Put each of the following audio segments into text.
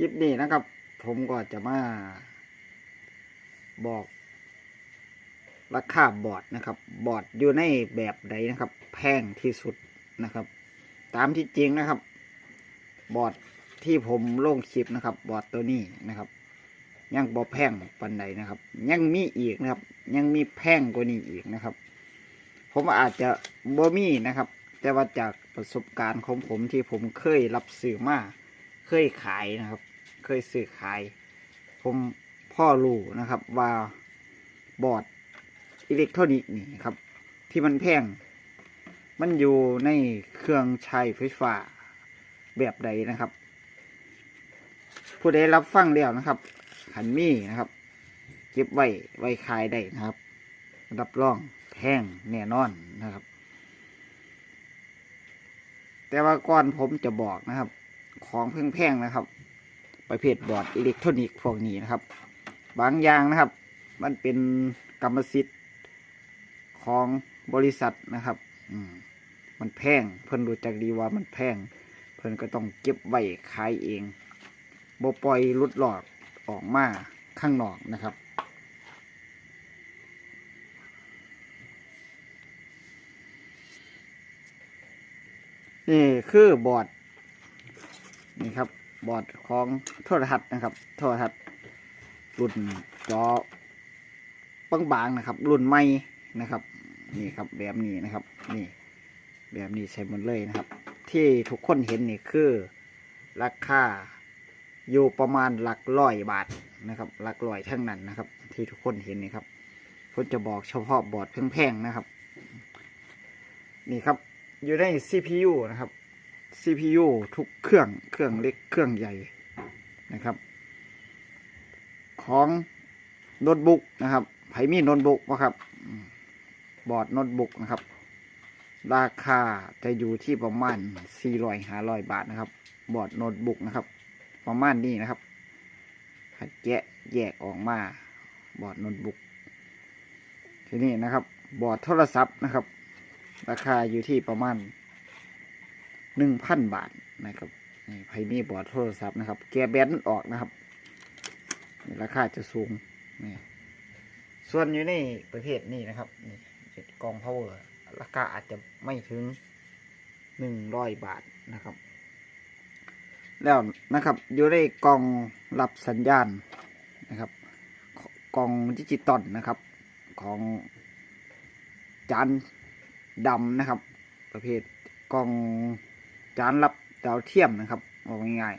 คลิปนี้นะครับ ผมก็จะมา บอก ราคาบอร์ดนะครับ บอร์ดอยู่ในแบบใดนะครับ แพงที่สุดนะครับ ตามที่จริงนะครับ บอร์ดที่ผมลงคลิปนะครับ บอร์ดตัวนี้นะครับยังบอแพงปันใดนะครับ ยังมีอีกนะครับ ยังมีแพงกว่านี้อีกนะครับ ผมอาจจะบ่มีนะครับ แต่ว่าจากประสบการณ์ของผมที่ผมเคยรับซื้อมาเคยขายนะครับ เคยซื้อขาย ผมพ่อรู้นะครับ ว่าบอร์ดอิเล็กทรอนิกส์นี่ครับ ที่มันแพง มันอยู่ในเครื่องใช้ไฟฟ้าแบบใดนะครับ ผู้ใดรับฟังแล้วนะครับขันมีนะครับ เก็บไว้ไว้ขายได้นะครับ รับรองแพงแน่นอนนะครับ แต่ว่าก่อนผมจะบอกนะครับ ของแพงๆนะครับ ประเภทบอร์ดอิเล็กทรอนิกส์พวกนี้นะครับ บางอย่างนะครับ มันเป็นกรรมสิทธิ์ของบริษัทนะครับมันแพงเพิ่นรู้จักดีว่ามันแพง เพิ่นก็ต้องเก็บไว้ขายเองบ่ปล่อยลุดหลอดออกมาข้างนอกนะครับนี่คือบอร์ด บอร์ดของโทรทัศน์นะครับ โทรทัศน์รุ่นจอบางๆนะครับ รุ่นใหม่นะครับ นี่ครับแบบนี้นะครับ นี่ แบบนี้ใช้หมดเลยนะครับ ที่ทุกคนเห็นนี่คือราคาอยู่ประมาณหลักร้อยบาทนะครับหลักร้อยทั้งนั้นนะครับ ที่ทุกคนเห็นนี่ครับผมจะบอกเฉพาะบอร์ดแพงๆนะครับ นี่ครับอยู่ใน CPU นะครับ CPU ทุกเครื่องเครื่องเล็กเครื่องใหญ่นะครับ ของโน้ตบุ๊กนะครับไผมีโน้ตบุ๊กวะครับ บอร์ดโน้ตบุ๊กนะครับ ราคาจะอยู่ที่ประมาณ400 500 บาทนะครับ บอร์ดโน้ตบุ๊กนะครับ ประมาณนี้นะครับห้แยกแยกออกมาบอร์ดโน้ตบุ๊กทีนี้นะครับ บอร์ดโทรศัพท์นะครับ ราคาอยู่ที่ประมาณ หนึ่งพันบาทนะครับนี่ไพมีบอร์ดโทรศัพท์นะครับ แกแบนออกนะครับนี่ราคาจะสูงนี่ส่วนอยู่ในประเภทนี้นะครับนี่เจ็ดกองพาวเวอร์ราคาอาจจะไม่ถึงหนึ่งร้อยบาทนะครับ แล้วนะครับอยู่ในกล่องรับสัญญาณนะครับกล่องดิจิตอลนะครับ ของจานดำนะครับ ประเภทกล่อง จานรับดาวเทียมนะครับเอาง่าย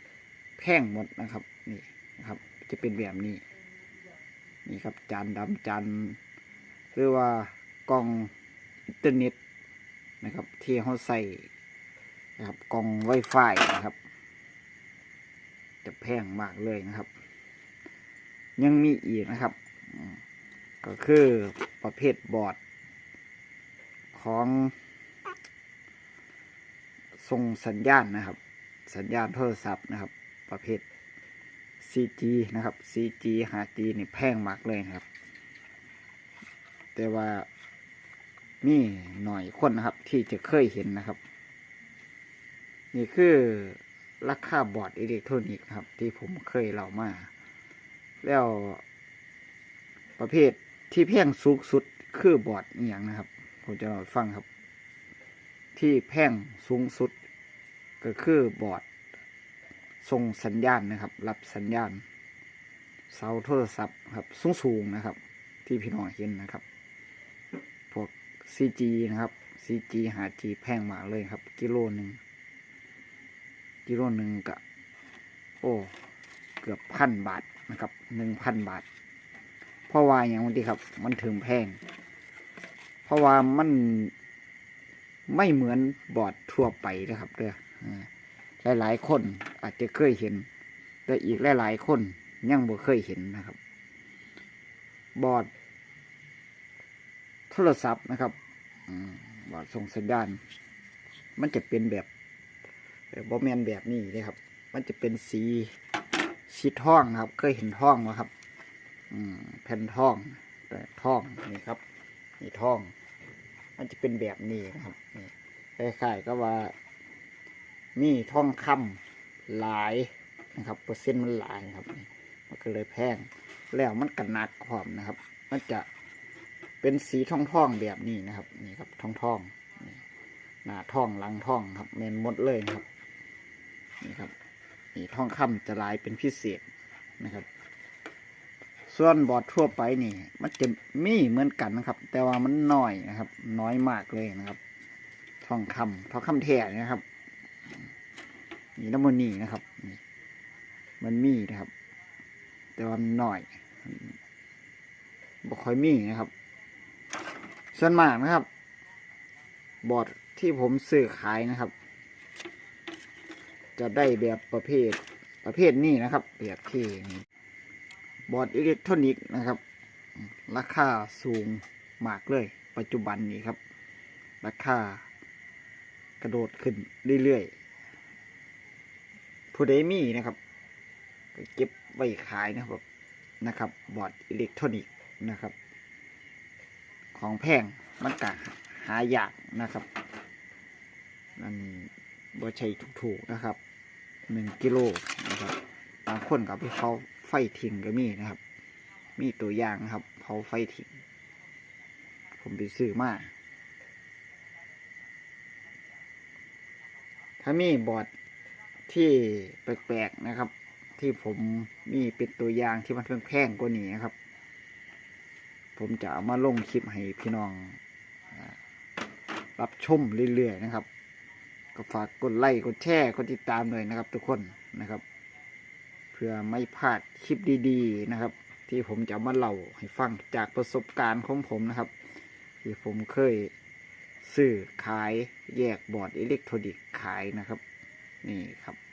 ๆแพงหมดนะครับนี่นะครับ จะเป็นแบบนี้ นี่ครับจานดำจานหรือว่ากล่องอินเทอร์เน็ตนะครับที่เขาใส่นะครับกล่องไวไฟนะครับ จะแพงมากเลยนะครับ ยังมีอีกนะครับ ก็คือประเภทบอร์ดของ ส่งสัญญาณนะครับ สัญญาณโทรศัพท์นะครับ ประเภท 4G นะครับ 4G 5G นี่แพงมากเลยครับ แต่ว่ามีหน่อยคนนะครับ ที่จะเคยเห็นนะครับ นี่คือราคาบอร์ดอิเล็กทรอนิกส์ครับ ที่ผมเคยเล่ามา แล้วประเภทที่แพงสูงสุดคือบอร์ดอหย่างนะครับ ผมจะเล่าฟังครับ ที่แพงสูงสุด ก็คือบอร์ดส่งสัญญาณนะครับ รับสัญญาณเสาโทรศัพท์ครับสูงสูงนะครับ ที่พี่น้องเห็นนะครับ พวก CG นะครับ CG หา G แพงมากเลยครับ กิโลหนึ่งกิโลหนึ่งกะโอ้เกือบพันบาทนะครับหนึ่งพันบาท เพราะว่าอย่างที่ครับ มันถึงแพง เพราะว่ามัน ไม่เหมือนบอร์ดทั่วไปนะครับเด้อหลายๆคนอาจจะเคยเห็น แต่อีกหลายๆคนยังบ่เคยเห็นนะครับ บอร์ดโทรศัพท์นะครับบอร์ดส่งสัญญาณ มันจะเป็นแบบเอ่อบอแมนแบบนี้เลยครับ มันจะเป็นสีสีทองนะครับ เคยเห็นทองไหมครับแผ่นทองแต่ทองนี่ครับนี่ทอง มันจะเป็นแบบนี้นะครับคล้ายๆก็ว่า มีทองคำหลายนะครับ เปอร์เซ็นต์มันหลายนะครับ มันก็เลยแพงแล้วมันกันหนักพร้อมนะครับ มันจะเป็นสีทองทองๆแบบนี้นะครับ นี่ครับทองทองๆนี่หน้าทองหลังทองครับเมนหมดเลยนะครับ นี่ครับ นี่ทองคำจะลายเป็นพิเศษนะครับ ส่วนบอร์ดทั่วไปนี่ มันจะมีเหมือนกันนะครับ แต่ว่ามันน้อยนะครับ น้อยมากเลยนะครับ ทองคำทองคำแท้นะครับ นี่น้ำมันนี่นะครับ มันมีนะครับ แต่ว่ามันน้อยบ่ค่อยมีนะครับ ส่วนมากนะครับ บอร์ดที่ผมซื้อขายนะครับ จะได้แบบประเภทประเภทนี้นะครับแบบที่นี่ บอร์ดอิเล็กทรอนิกส์นะครับ ราคาสูงมากเลย ปัจจุบันนี้ครับ ราคากระโดดขึ้นเรื่อยๆผู้ใดมีนะครับก็เก็บไว้ขายนะครับนะครับ บอร์ดอิเล็กทรอนิกส์นะครับ ของแพงมันกะหายากนะครับมันบ่ใช่ถูกๆนะครับหนึ่งกิโลนะครับบางคนก็เอาไปเผา ไฟทิ้งก็มีนะครับ มีตัวอย่างนะครับเผาไฟทิ้งผมไปซื้อมาถ้ามีบอร์ดที่แปลกๆนะครับ ที่ผมมีเป็นตัวอย่างที่มันแพงกว่านี้นะครับ ผมจะเอามาลงคลิปให้พี่น้องรับชมเรื่อยๆนะครับ ก็ฝากกดไลค์กดแชร์กดติดตามเลยนะครับ ทุกคนนะครับ พื่อไม่พลาดคลิปดีๆนะครับ ที่ผมจะมาเล่าให้ฟังจากประสบการณ์ของผมนะครับ ที่ผมเคยซื้อขายแยกบอร์ดอิเล็กทรอนิกส์ขายนะครับ นี่ครับ